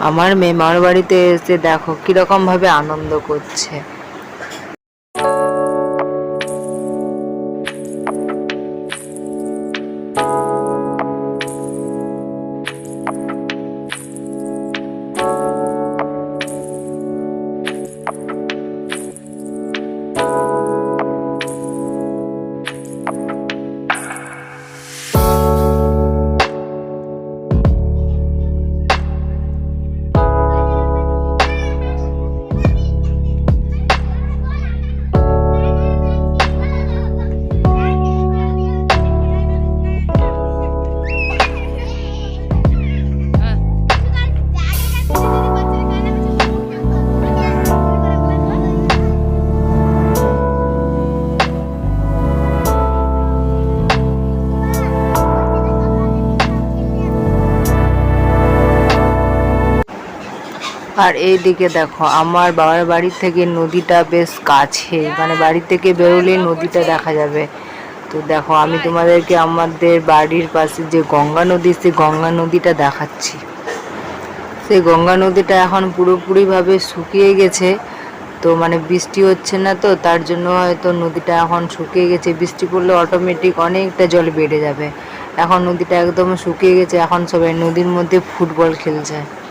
আমার মেমার বাড়িতে এসে দেখো কীরকম ভাবে আনন্দ করছে। আর এইদিকে দেখো, আমার বাবার বাড়ি থেকে নদীটা বেশ কাছে। মানে বাড়ি থেকে বেরোলেই নদীটা দেখা যাবে। তো দেখো, আমি তোমাদেরকে আমাদের বাড়ির পাশে যে গঙ্গা নদী, সেই গঙ্গা নদীটা দেখাচ্ছি। সেই গঙ্গা নদীটা এখন পুরোপুরিভাবে শুকিয়ে গেছে। তো মানে বৃষ্টি হচ্ছে না তো, তার জন্য হয়তো নদীটা এখন শুকিয়ে গেছে। বৃষ্টি পড়লে অটোমেটিক অনেকটা জল বেড়ে যাবে। এখন নদীটা একদম শুকিয়ে গেছে, এখন সবাই নদীর মধ্যে ফুটবল খেলছে।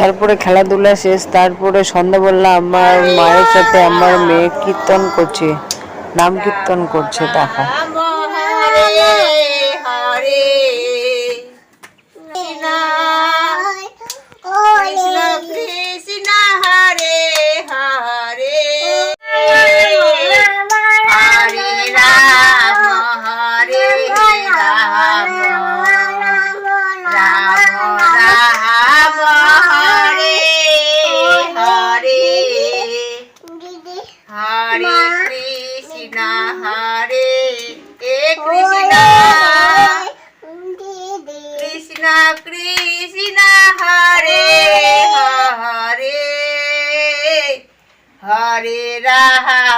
তারপরে খেলাধুলা শেষ, তারপরে সন্ধ্যাবেলা আমার মায়ের সাথে আমার মেয়ে কীর্তন করছে, নাম কীর্তন করছে, দেখো।